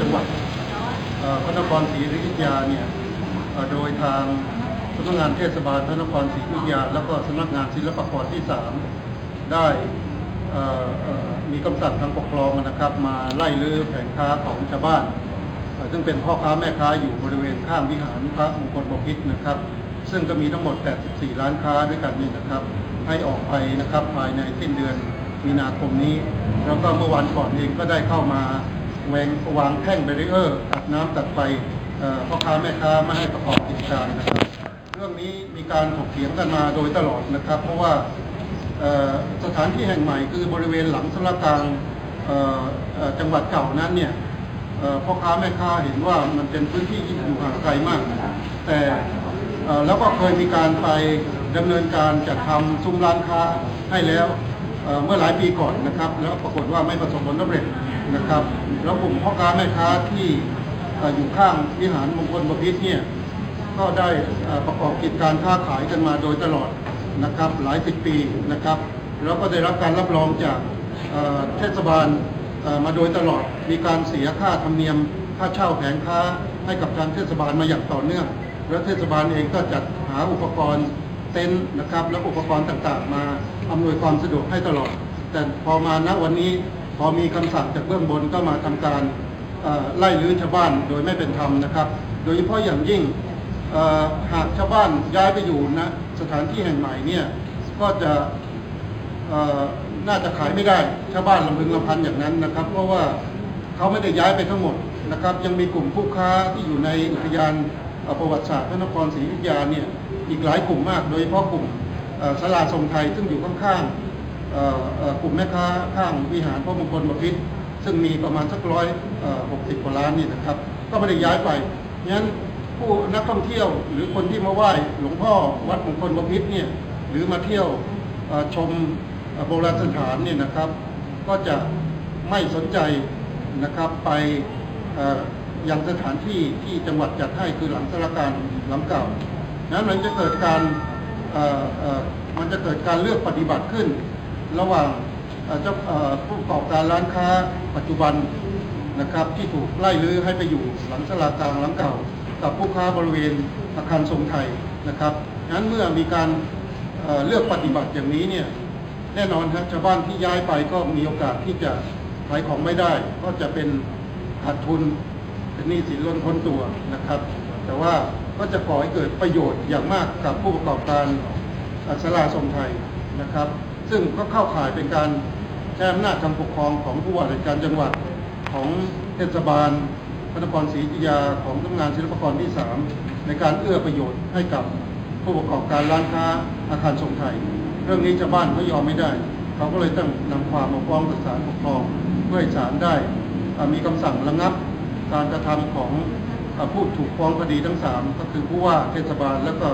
จังหวัดพระนครศรีอยุธยาเนี่ยโดยทางสำนักงานเทศบาลพระนครศรีอยุธยา แล้วก็สำนักงานศิลปากรที่ 3 ได้มีคำสั่งทางปกครองนะครับ มาไล่ลื้อแผงค้าของชาวบ้าน ซึ่งเป็นพ่อค้าแม่ค้าอยู่บริเวณข้างวิหารพระมงคลบพิตรนะครับ ซึ่งก็มีทั้งหมด 84 ร้านค้าด้วยกันนี่นะครับ ให้ออกไปนะครับภายในสิ้นเดือนมีนาคมนี้ แล้วก็เมื่อวันก่อนเองก็ได้เข้ามา วงวางแท่งแบรีเออร์ตัดน้ำตัดไฟพ่อค้าแม่ค้าไม่ให้ประกอบกิจการนะครับ เรื่องนี้มีการถกเถียงกันมาโดยตลอดนะครับ เพราะว่าสถานที่แห่งใหม่คือบริเวณหลังสารกลางจังหวัดเก่านั้นเนี่ยพ่อค้าแม่ค้าเห็นว่ามันเป็นพื้นที่ที่อยู่ห่างไกลมาก แต่เอ่อแล้วก็เคยมีการไปดำเนินการจัดทำซุ้มร้านค้าให้แล้วเมื่อหลายปีก่อนนะครับ แล้วปรากฏว่าไม่ประสบผลสำเร็จ นะครับ แล้วกลุ่มพ่อค้าแม่ค้าที่อยู่ข้างวิหารมงคลบพิตรเนี่ยก็ได้ประกอบกิจการค้าขายกันมาโดยตลอดนะครับหลายสิบปีนะครับ แล้วก็ได้รับการรับรองจากเทศบาลมาโดยตลอดมีการเสียค่าธรรมเนียมค่าเช่าแผงค้าให้กับทางเทศบาลมาอย่างต่อเนื่อง แล้วเทศบาลเองก็จัดหาอุปกรณ์เต็นท์นะครับ และอุปกรณ์ต่างๆ มาอำนวยความสะดวกให้ตลอด แต่พอมาณวันนี้ พอมีคำสั่งจากเบื้องบนก็มาทำการไล่ลื้อชาวบ้านโดยไม่เป็นธรรมนะครับ โดยเฉพาะอย่างยิ่งหากชาวบ้านย้ายไปอยู่นะสถานที่แห่งใหม่เนี่ยก็จะน่าจะขายไม่ได้ชาวบ้านลำพึงลำพันอย่างนั้นนะครับ เพราะว่าเขาไม่ได้ย้ายไปทั้งหมดนะครับ ยังมีกลุ่มผู้ค้าที่อยู่ในอุทยานอ่อประวัติศาสตร์พระนครศรีอยุธยาเนี่ยอีกหลายกลุ่มมาก โดยเฉพาะกลุ่มสลาทรงไทยซึ่งอยู่ข้างๆ กลุ่มแม่ค้าข้างวิหารพระมงคลบพิตรซึ่งมีประมาณสักร้อยหกสิบกว่าล้านนี่นะครับ ก็ไม่ได้ย้ายไปงั้นผู้นักท่องเที่ยวหรือคนที่มาไหว้หลวงพ่อวัดมงคลบพิตรเนี่ยหรือมาเที่ยวชมโบราณสถานเนี่ยนะครับ ก็จะไม่สนใจนะครับไปยังสถานที่ที่จังหวัดจัดให้คือหลังสารการหลังเก่านั้นมันจะเกิดการมันจะเกิดการเลือกปฏิบัติขึ้น ระหว่างเจ้าผู้ประกอบการร้านค้าปัจจุบันนะครับที่ถูกไล่ลื้อให้ไปอยู่หลังสลากลางหลังเก่า กับผู้ค้าบริเวณอาคารทรงไทยนะครับงั้นเมื่อมีการเเลือกปฏิบัติอย่างนี้เนี่ยแน่นอนครับชาวบ้านที่ย้ายไปก็มีโอกาสที่จะขายของไม่ได้ ก็จะเป็นขาดทุนเป็นหนี้สินล้นพ้นตัวนะครับ แต่ว่าก็จะก่อให้เกิดประโยชน์อย่างมากกับผู้ประกอบการอัศราทรงไทยนะครับ ซึ่งก็เข้าข่ายเป็นการใช้อำนาจการปกครองของผู้ว่าราชการจังหวัดของเทศบาลพระนครศรีอยุธยาของสำนักงานศิลปากรที่ 3 ในการเอื้อประโยชน์ให้กับผู้ประกอบการร้านค้าอาคารทรงไทย เรื่องนี้ชาวบ้านเขายอมไม่ได้ เขาก็เลยต้องนำความมาฟ้องต่อศาลปกครองเพื่อให้ศาลได้มีคำสั่งระงับการกระทำของผู้ถูกฟ้องคดีทั้ง 3 ก็คือผู้ว่าเทศบาลและก็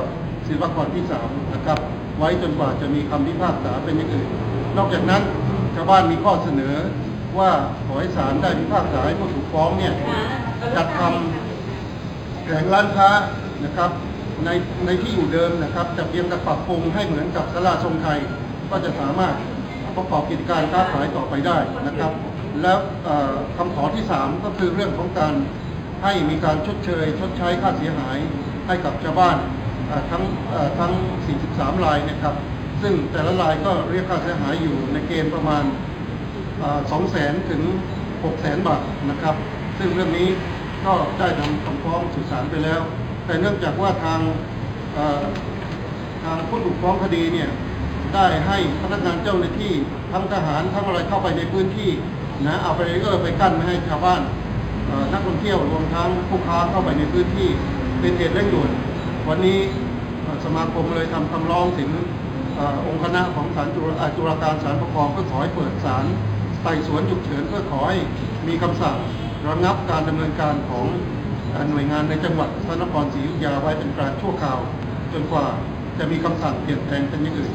ศิลปากรที่ 3 นะครับ ไว้จนกว่าจะมีคำพิพากษาเป็นอย่างอื่น นอกจากนั้นชาวบ้านมีข้อเสนอว่าขอให้ศาลได้พิพากษาให้ผู้ถูกฟ้องเนี่ยจัดทำแผงร้านค้านะครับในในที่อยู่เดิมนะครับแต่เพียงแต่ปรับปรุงให้เหมือนกับสลาทรงไทย ก็จะสามารถประกอบกิจการค้าขายต่อไปได้นะครับ แล้วเอ่อคำขอที่ 3 ก็คือเรื่องของการให้มีการชดเชย ชดใช้ค่าเสียหายให้กับชาวบ้านเอ่อ ทั้งทั้ง 43 รายนะครับ ซึ่งแต่ละรายก็เรียกค่าเสียหายอยู่ในเกณฑ์ประมาณสองแสนถึงหกแสนบาทนะครับ ซึ่งเรื่องนี้ก็ได้ทำคำฟ้องสู่ศาลไปแล้ว แต่เนื่องจากว่าทางทางผู้ถูกฟ้องคดีเนี่ยได้ให้พนักงานเจ้าหน้าที่ทั้งทหารทั้งอะไรเข้าไปในพื้นที่นะเอาไปเออไปกั้นไม่ให้ชาวบ้านนักท่องเที่ยวรวมทั้งผู้ค้าเข้าไปในพื้นที่เป็นเหตุเร่งด่วน วันนี้สมาคมเลยทำคำร้องถึงอองค์คณะของศาลจุลาการศาลปกครองเพื่อขอให้เปิดศาลไต่สวนฉุกเฉินเพื่อขอให้มีคำสั่งระงับการดำเนินการของอหน่วยงานในจังหวัดพระนครศรีอยุธยาไว้เป็นการชั่วคราว จนกว่าจะมีคำสั่งเปลี่ยนแปลงเป็นอย่างอื่น